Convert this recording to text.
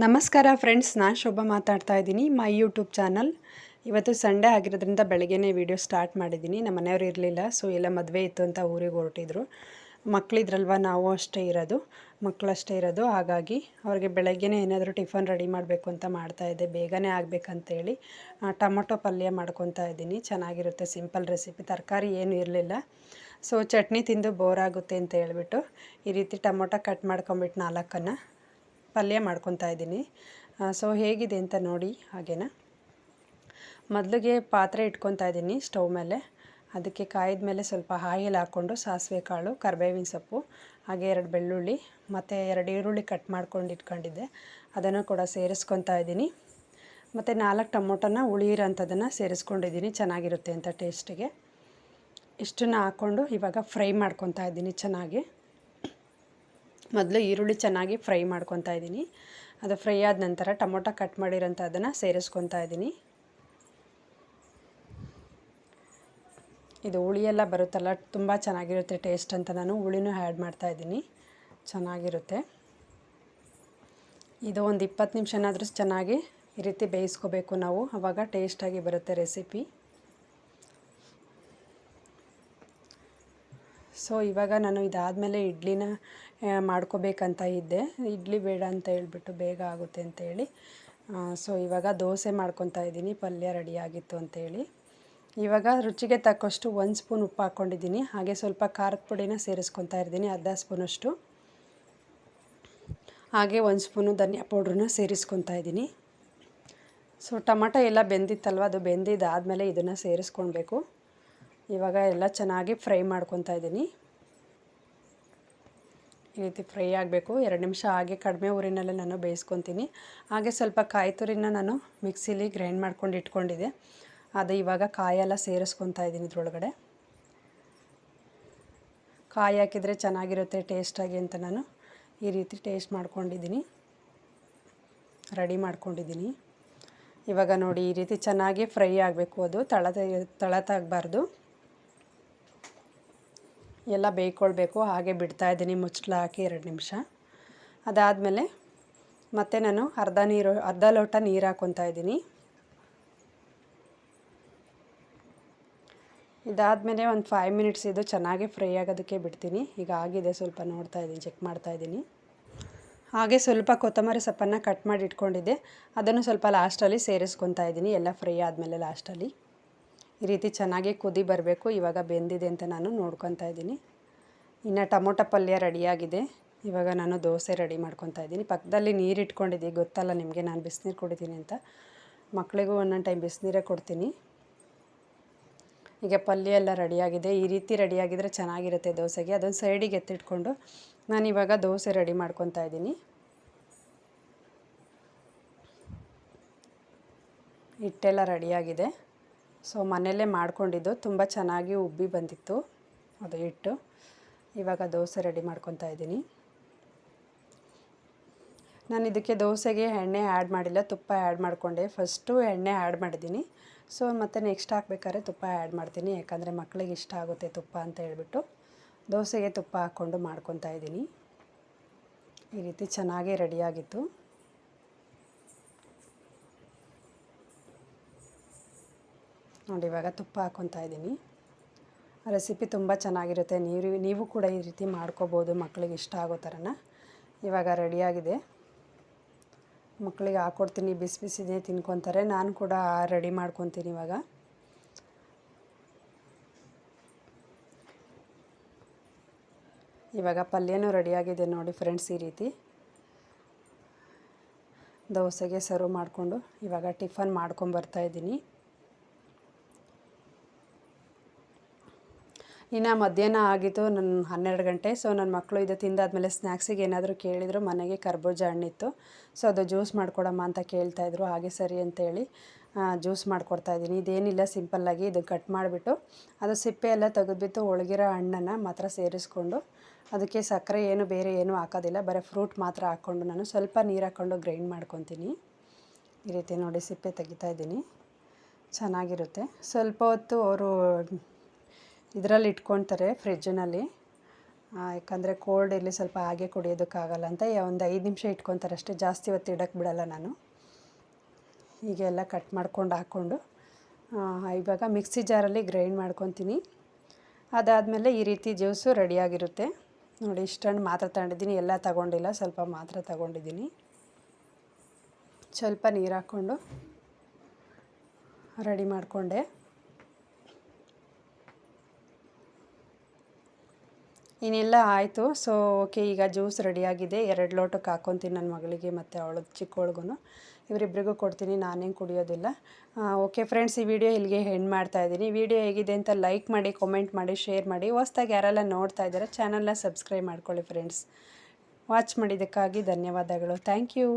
ನಮಸ್ಕಾರ ಫ್ರೆಂಡ್ಸ್ ನಾನು ಶೋಭಾ ಮಾತಾಡ್ತಾ ಇದ್ದೀನಿ, ಮೈ ಯೂಟ್ಯೂಬ್ ಚಾನಲ್. ಇವತ್ತು ಸಂಡೇ ಆಗಿರೋದ್ರಿಂದ ಬೆಳಗ್ಗೆನೇ ವೀಡಿಯೋ ಸ್ಟಾರ್ಟ್ ಮಾಡಿದ್ದೀನಿ. ನಮ್ಮ ಮನೆಯವರು ಇರಲಿಲ್ಲ, ಸೊ ಎಲ್ಲ ಮದುವೆ ಇತ್ತು ಅಂತ ಊರಿಗೆ ಹೊರಟಿದ್ರು. ಮಕ್ಕಳಿದ್ರಲ್ವ ನಾವು ಅಷ್ಟೇ ಇರೋದು ಮಕ್ಕಳಷ್ಟೇ ಇರೋದು. ಹಾಗಾಗಿ ಅವ್ರಿಗೆ ಬೆಳಗ್ಗೆನೇ ಏನಾದರೂ ಟಿಫನ್ ರೆಡಿ ಮಾಡಬೇಕು ಅಂತ ಮಾಡ್ತಾಯಿದ್ದೆ ಬೇಗನೆ ಆಗಬೇಕಂತೇಳಿ ಟೊಮೊಟೊ ಪಲ್ಯ ಮಾಡ್ಕೊತಾ ಇದ್ದೀನಿ. ಚೆನ್ನಾಗಿರುತ್ತೆ, ಸಿಂಪಲ್ ರೆಸಿಪಿ. ತರಕಾರಿ ಏನೂ ಇರಲಿಲ್ಲ. ಸೊ ಚಟ್ನಿ ತಿಂದು ಬೋರ್ ಆಗುತ್ತೆ ಅಂತ ಹೇಳ್ಬಿಟ್ಟು ಈ ರೀತಿ ಟೊಮೊಟೊ ಕಟ್ ಮಾಡ್ಕೊಂಬಿಟ್ಟು ನಾಲ್ಕನ್ನು ಪಲ್ಯ ಮಾಡ್ಕೊತಾ ಇದ್ದೀನಿ. ಸೊ ಹೇಗಿದೆ ಅಂತ ನೋಡಿ ಹಾಗೇನ? ಮೊದಲಿಗೆ ಪಾತ್ರೆ ಇಟ್ಕೊತಾ ಇದ್ದೀನಿ ಸ್ಟವ್ ಮೇಲೆ. ಅದಕ್ಕೆ ಕಾಯಿದ ಮೇಲೆ ಸ್ವಲ್ಪ ಹಾಯಿಲ್ ಹಾಕ್ಕೊಂಡು ಸಾಸಿವೆ ಕಾಳು, ಕರ್ಬೇವಿನ ಸೊಪ್ಪು, ಹಾಗೆ ಎರಡು ಬೆಳ್ಳುಳ್ಳಿ, ಮತ್ತು ಎರಡು ಈರುಳ್ಳಿ ಕಟ್ ಮಾಡ್ಕೊಂಡು ಇಟ್ಕೊಂಡಿದ್ದೆ. ಅದನ್ನು ಕೂಡ ಸೇರಿಸ್ಕೊತಾ ಇದ್ದೀನಿ. ಮತ್ತು ನಾಲ್ಕು ಟೊಮೊಟೊನ ಉಳಿಯಿರೋಂಥದ್ದನ್ನು ಸೇರಿಸ್ಕೊಂಡಿದ್ದೀನಿ. ಚೆನ್ನಾಗಿರುತ್ತೆ ಅಂತ ಟೇಸ್ಟಿಗೆ ಇಷ್ಟನ್ನು ಹಾಕ್ಕೊಂಡು ಇವಾಗ ಫ್ರೈ ಮಾಡ್ಕೊತಾ ಇದ್ದೀನಿ ಚೆನ್ನಾಗಿ. ಮೊದಲು ಈರುಳ್ಳಿ ಚೆನ್ನಾಗಿ ಫ್ರೈ ಮಾಡ್ಕೊತಾ ಇದ್ದೀನಿ. ಅದು ಫ್ರೈ ಆದ ನಂತರ ಟೊಮೊಟೊ ಕಟ್ ಮಾಡಿರೋಂಥ ಅದನ್ನು ಸೇರಿಸ್ಕೊತಾ ಇದ್ದೀನಿ. ಇದು ಹುಳಿಯೆಲ್ಲ ಬರುತ್ತಲ್ಲ, ತುಂಬ ಚೆನ್ನಾಗಿರುತ್ತೆ ಟೇಸ್ಟ್ ಅಂತ ನಾನು ಹುಳಿನೂ ಆ್ಯಡ್ ಮಾಡ್ತಾಯಿದ್ದೀನಿ ಚೆನ್ನಾಗಿರುತ್ತೆ. ಇದು ಒಂದು ಇಪ್ಪತ್ತು ನಿಮಿಷನಾದರೂ ಚೆನ್ನಾಗಿ ಈ ರೀತಿ ಬೇಯಿಸ್ಕೋಬೇಕು ನಾವು. ಆವಾಗ ಟೇಸ್ಟಾಗಿ ಬರುತ್ತೆ ರೆಸಿಪಿ. ಸೊ ಇವಾಗ ನಾನು ಇದಾದಮೇಲೆ ಇಡ್ಲಿನ ಮಾಡ್ಕೋಬೇಕಂತ ಇದ್ದೆ. ಇಡ್ಲಿ ಬೇಡ ಅಂತ ಹೇಳ್ಬಿಟ್ಟು ಬೇಗ ಆಗುತ್ತೆ ಅಂತೇಳಿ ಸೊ ಇವಾಗ ದೋಸೆ ಮಾಡ್ಕೊತಾ ಇದ್ದೀನಿ, ಪಲ್ಯ ರೆಡಿಯಾಗಿತ್ತು ಅಂತೇಳಿ ಇವಾಗ ರುಚಿಗೆ ತಕ್ಕಷ್ಟು ಒಂದು ಸ್ಪೂನ್ ಉಪ್ಪು ಹಾಕ್ಕೊಂಡಿದ್ದೀನಿ ಹಾಗೆ ಸ್ವಲ್ಪ ಖಾರದ ಪುಡಿನ ಸೇರಿಸ್ಕೊತಾ ಇದ್ದೀನಿ, ಅರ್ಧ ಸ್ಪೂನಷ್ಟು. ಹಾಗೆ ಒಂದು ಸ್ಪೂನು ಧನಿಯಾ ಪೌಡ್ರನ್ನ ಸೇರಿಸ್ಕೊತಾ ಇದ್ದೀನಿ. ಸೊ ಟೊಮಟೊ ಎಲ್ಲ ಬೆಂದಿತ್ತಲ್ವ, ಅದು ಬೆಂದಿದ್ದಾದಮೇಲೆ ಇದನ್ನು ಸೇರಿಸ್ಕೊಳ್ಬೇಕು. ಇವಾಗ ಎಲ್ಲ ಚೆನ್ನಾಗಿ ಫ್ರೈ ಮಾಡ್ಕೊತಾ ಇದ್ದೀನಿ. ಈ ರೀತಿ ಫ್ರೈ ಆಗಬೇಕು. ಎರಡು ನಿಮಿಷ ಹಾಗೆ ಕಡಿಮೆ ಊರಿನಲ್ಲೇ ನಾನು ಬೇಯಿಸ್ಕೊತೀನಿ. ಹಾಗೆ ಸ್ವಲ್ಪ ಕಾಯಿ ತುರಿನ ನಾನು ಮಿಕ್ಸಿಲಿ ಗ್ರೈಂಡ್ ಮಾಡ್ಕೊಂಡು ಇಟ್ಕೊಂಡಿದ್ದೆ. ಅದು ಇವಾಗ ಕಾಯೆಲ್ಲ ಸೇರಿಸ್ಕೊತಾ ಇದ್ದೀನಿ ಇದ್ರೊಳಗಡೆ. ಕಾಯಿ ಹಾಕಿದರೆ ಚೆನ್ನಾಗಿರುತ್ತೆ ಟೇಸ್ಟಾಗಿ ಅಂತ ನಾನು ಈ ರೀತಿ ಟೇಸ್ಟ್ ಮಾಡ್ಕೊಂಡಿದ್ದೀನಿ. ರೆಡಿ ಮಾಡ್ಕೊಂಡಿದ್ದೀನಿ. ಇವಾಗ ನೋಡಿ ಈ ರೀತಿ ಚೆನ್ನಾಗಿ ಫ್ರೈ ಆಗಬೇಕು ಅದು. ತಳ ತಳತಾಗಬಾರ್ದು ಎಲ್ಲ ಬೇಯ್ಕೊಳ್ಬೇಕು, ಹಾಗೆ ಬಿಡ್ತಾ ಇದ್ದೀನಿ, ಮುಚ್ಚಳ ಹಾಕಿ ಎರಡು ನಿಮಿಷ. ಅದಾದಮೇಲೆ ಮತ್ತೆ ನಾನು ಅರ್ಧ ನೀರು, ಅರ್ಧ ಲೋಟ ನೀರು ಹಾಕ್ಕೊತಾ ಇದ್ದೀನಿ. ಇದಾದಮೇಲೆ ಒಂದು ಫೈವ್ ಮಿನಿಟ್ಸ್ ಇದು ಚೆನ್ನಾಗಿ ಫ್ರೈ ಆಗೋದಕ್ಕೆ ಬಿಡ್ತೀನಿ. ಈಗ ಆಗಿದೆ, ಸ್ವಲ್ಪ ನೋಡ್ತಾ ಇದ್ದೀನಿ ಚೆಕ್ ಮಾಡ್ತಾ ಇದ್ದೀನಿ. ಹಾಗೆ ಸ್ವಲ್ಪ ಕೊತ್ತಂಬರಿ ಸೊಪ್ಪನ್ನು ಕಟ್ ಮಾಡಿ ಇಟ್ಕೊಂಡಿದ್ದೆ. ಅದನ್ನು ಸ್ವಲ್ಪ ಲಾಸ್ಟಲ್ಲಿ ಸೇರಿಸ್ಕೊತಾ ಇದ್ದೀನಿ, ಎಲ್ಲ ಫ್ರೈ ಆದಮೇಲೆ ಲಾಸ್ಟಲ್ಲಿ ಈ ರೀತಿ ಚೆನ್ನಾಗಿ ಕುದಿ ಬರಬೇಕು. ಇವಾಗ ಬೆಂದಿದೆ ಅಂತ ನಾನು ನೋಡ್ಕೊತಾ ಇದ್ದೀನಿ. ಇನ್ನು ಟೊಮೊಟೊ ಪಲ್ಯ ರೆಡಿಯಾಗಿದೆ. ಇವಾಗ ನಾನು ದೋಸೆ ರೆಡಿ ಮಾಡ್ಕೊತಾ ಇದ್ದೀನಿ. ಪಕ್ಕದಲ್ಲಿ ನೀರು ಇಟ್ಕೊಂಡಿದ್ದೀನಿ ಗೊತ್ತಲ್ಲ ನಿಮಗೆ, ನಾನು ಬಿಸಿನೀರು ಕುಡಿತೀನಿ ಅಂತ. ಮಕ್ಕಳಿಗೂ ಒಂದೊಂದು ಟೈಮ್ ಬಿಸಿನೀರೇ ಕೊಡ್ತೀನಿ. ಈಗ ಪಲ್ಯ ಎಲ್ಲ ರೆಡಿಯಾಗಿದೆ. ಈ ರೀತಿ ರೆಡಿಯಾಗಿದ್ದರೆ ಚೆನ್ನಾಗಿರುತ್ತೆ ದೋಸೆಗೆ. ಅದೊಂದು ಸೈಡಿಗೆ ಎತ್ತಿಟ್ಕೊಂಡು ನಾನು ಇವಾಗ ದೋಸೆ ರೆಡಿ ಮಾಡ್ಕೊತಾ ಇದ್ದೀನಿ. ಹಿಟ್ಟೆಲ್ಲ ರೆಡಿಯಾಗಿದೆ. ಸೊ ಮನೆಯಲ್ಲೇ ಮಾಡ್ಕೊಂಡಿದ್ದು. ತುಂಬ ಚೆನ್ನಾಗಿ ಉಬ್ಬಿ ಬಂದಿತ್ತು. ಅದು ಹಿಟ್ಟು. ಇವಾಗ ದೋಸೆ ರೆಡಿ ಮಾಡ್ಕೊತಾ ಇದ್ದೀನಿ. ನಾನು ಇದಕ್ಕೆ ದೋಸೆಗೆ ಎಣ್ಣೆ ಆ್ಯಡ್ ಮಾಡಿಲ್ಲ. ತುಪ್ಪ ಆ್ಯಡ್ ಮಾಡಿಕೊಂಡೆ. ಫಸ್ಟು ಎಣ್ಣೆ ಆ್ಯಡ್ ಮಾಡಿದ್ದೀನಿ. ಸೊ ಮತ್ತು ನೆಕ್ಸ್ಟ್ ಹಾಕ್ಬೇಕಾದ್ರೆ ತುಪ್ಪ ಆ್ಯಡ್ ಮಾಡ್ತೀನಿ. ಯಾಕಂದರೆ ಮಕ್ಕಳಿಗೆ ಇಷ್ಟ ಆಗುತ್ತೆ ತುಪ್ಪ ಅಂತ ಹೇಳ್ಬಿಟ್ಟು. ದೋಸೆಗೆ ತುಪ್ಪ ಹಾಕ್ಕೊಂಡು ಮಾಡ್ಕೊತಾ ಇದ್ದೀನಿ. ಈ ರೀತಿ ಚೆನ್ನಾಗೇ ರೆಡಿಯಾಗಿತ್ತು ನೋಡಿ, ಇವಾಗ ತುಪ್ಪ ಹಾಕ್ಕೊತಾ ಇದ್ದೀನಿ. ರೆಸಿಪಿ ತುಂಬ ಚೆನ್ನಾಗಿರುತ್ತೆ. ನೀವು ನೀವು ಕೂಡ ಈ ರೀತಿ ಮಾಡ್ಕೋಬೋದು. ಮಕ್ಕಳಿಗೆ ಇಷ್ಟ ಆಗೋ ಥರನ. ಇವಾಗ ರೆಡಿಯಾಗಿದೆ. ಮಕ್ಕಳಿಗೆ ಹಾಕ್ಕೊಡ್ತೀನಿ ಬಿಸಿ ಬಿಸಿದೇ ತಿನ್ಕೊತಾರೆ. ನಾನು ಕೂಡ ರೆಡಿ ಮಾಡ್ಕೊತೀನಿ ಇವಾಗ. ಇವಾಗ ಪಲ್ಯನೂ ರೆಡಿಯಾಗಿದೆ ನೋಡಿ ಫ್ರೆಂಡ್ಸ್ ಈ ರೀತಿ. ದೋಸೆಗೆ ಸರ್ವ್ ಮಾಡಿಕೊಂಡು ಇವಾಗ ಟಿಫನ್ ಮಾಡ್ಕೊಂಬರ್ತಾಯಿದ್ದೀನಿ ಇನ್ನು ಮಧ್ಯಾಹ್ನ ಆಗಿತ್ತು ನನ್ನ ಹನ್ನೆರಡು ಗಂಟೆ. ಸೊ ನನ್ನ ಮಕ್ಕಳು ಇದು ತಿಂದಾದಮೇಲೆ ಸ್ನ್ಯಾಕ್ಸಿಗೆ ಏನಾದರೂ ಕೇಳಿದ್ರು, ಮನೆಗೆ ಕರ್ಬೂಜ ಹಣ್ಣಿತ್ತು. ಸೊ ಅದು ಜ್ಯೂಸ್ ಮಾಡಿಕೊಡಮ್ಮ ಅಂತ ಕೇಳ್ತಾಯಿದ್ರು ಹಾಗೆ ಸರಿ ಅಂತೇಳಿ ಜ್ಯೂಸ್ ಮಾಡಿಕೊಡ್ತಾಯಿದ್ದೀನಿ ಇದೇನಿಲ್ಲ ಸಿಂಪಲ್ಲಾಗಿ ಇದು ಕಟ್ ಮಾಡಿಬಿಟ್ಟು, ಅದು ಸಿಪ್ಪೆ ಎಲ್ಲ ತೆಗೆದುಬಿಟ್ಟು ಒಳಗಿರೋ ಹಣ್ಣನ್ನು ಮಾತ್ರ ಸೇರಿಸ್ಕೊಂಡು, ಅದಕ್ಕೆ ಸಕ್ಕರೆ ಏನು ಬೇರೆ ಏನೂ ಹಾಕೋದಿಲ್ಲ, ಬರೀ ಫ್ರೂಟ್ ಮಾತ್ರ ಹಾಕ್ಕೊಂಡು ನಾನು ಸ್ವಲ್ಪ ನೀರು ಹಾಕ್ಕೊಂಡು ಗ್ರೈಂಡ್ ಮಾಡ್ಕೊತೀನಿ. ಈ ರೀತಿ ನೋಡಿ ಸಿಪ್ಪೆ ತೆಗಿತಾ ಇದ್ದೀನಿ. ಚೆನ್ನಾಗಿರುತ್ತೆ. ಸ್ವಲ್ಪ ಹೊತ್ತು ಅವರು ಇದರಲ್ಲಿ ಇಟ್ಕೊತಾರೆ ಫ್ರಿಜ್ಜಿನಲ್ಲಿ. ಯಾಕಂದರೆ ಕೋಲ್ಡ್ ಇಲ್ಲಿ ಸ್ವಲ್ಪ ಹಾಗೆ ಕುಡಿಯೋದಕ್ಕಾಗಲ್ಲ ಅಂತ ಒಂದು ಐದು ನಿಮಿಷ ಇಟ್ಕೊತಾರೆ ಅಷ್ಟೇ. ಜಾಸ್ತಿ ಹೊತ್ತು ಇಡೋಕ್ಕೆ ಬಿಡಲ್ಲ ನಾನು. ಹೀಗೆಲ್ಲ ಕಟ್ ಮಾಡ್ಕೊಂಡು ಹಾಕ್ಕೊಂಡು ಇವಾಗ ಮಿಕ್ಸಿ ಜಾರಲ್ಲಿ ಗ್ರೈಂಡ್ ಮಾಡ್ಕೊತೀನಿ. ಅದಾದಮೇಲೆ ಈ ರೀತಿ ಜ್ಯೂಸು ರೆಡಿಯಾಗಿರುತ್ತೆ. ನೋಡಿ, ಇಷ್ಟೊಂದು ಮಾತ್ರ ತಗೊಂಡಿದ್ದೀನಿ. ಎಲ್ಲ ತಗೊಂಡಿಲ್ಲ, ಸ್ವಲ್ಪ ಮಾತ್ರ ತಗೊಂಡಿದ್ದೀನಿ. ಸ್ವಲ್ಪ ನೀರು ಹಾಕ್ಕೊಂಡು ರೆಡಿ ಮಾಡಿಕೊಂಡೆ. ಇನ್ನೆಲ್ಲ, ಆಯಿತು. ಸೊ ಓಕೆ ಈಗ ಜ್ಯೂಸ್ ರೆಡಿಯಾಗಿದೆ ಎರಡು ಲೋಟಕ್ಕೆ ಹಾಕ್ಕೊತೀನಿ ನನ್ನ ಮಗಳಿಗೆ ಮತ್ತು ಅವಳು ಚಿಕ್ಕವಳಿಗೂ ಇವರಿಬ್ಬರಿಗೂ ಕೊಡ್ತೀನಿ, ನಾನೇನು ಕುಡಿಯೋದಿಲ್ಲ. ಓಕೆ ಫ್ರೆಂಡ್ಸ್ ಈ ವಿಡಿಯೋ ಇಲ್ಲಿಗೆ ಹೆಣ್ಣು ಮಾಡ್ತಾ ಇದ್ದೀನಿ. ವಿಡಿಯೋ ಹೇಗಿದೆ ಅಂತ ಲೈಕ್ ಮಾಡಿ ಕಾಮೆಂಟ್ ಮಾಡಿ ಶೇರ್ ಮಾಡಿ. ಹೊಸ್ದಾಗಿ ಯಾರೆಲ್ಲ ನೋಡ್ತಾ ಇದ್ದಾರೆ ಚಾನಲ್ನ ಸಬ್ಸ್ಕ್ರೈಬ್ ಮಾಡ್ಕೊಳ್ಳಿ ಫ್ರೆಂಡ್ಸ್ ವಾಚ್ ಮಾಡಿದ್ದಕ್ಕಾಗಿ ಧನ್ಯವಾದಗಳು. Thank you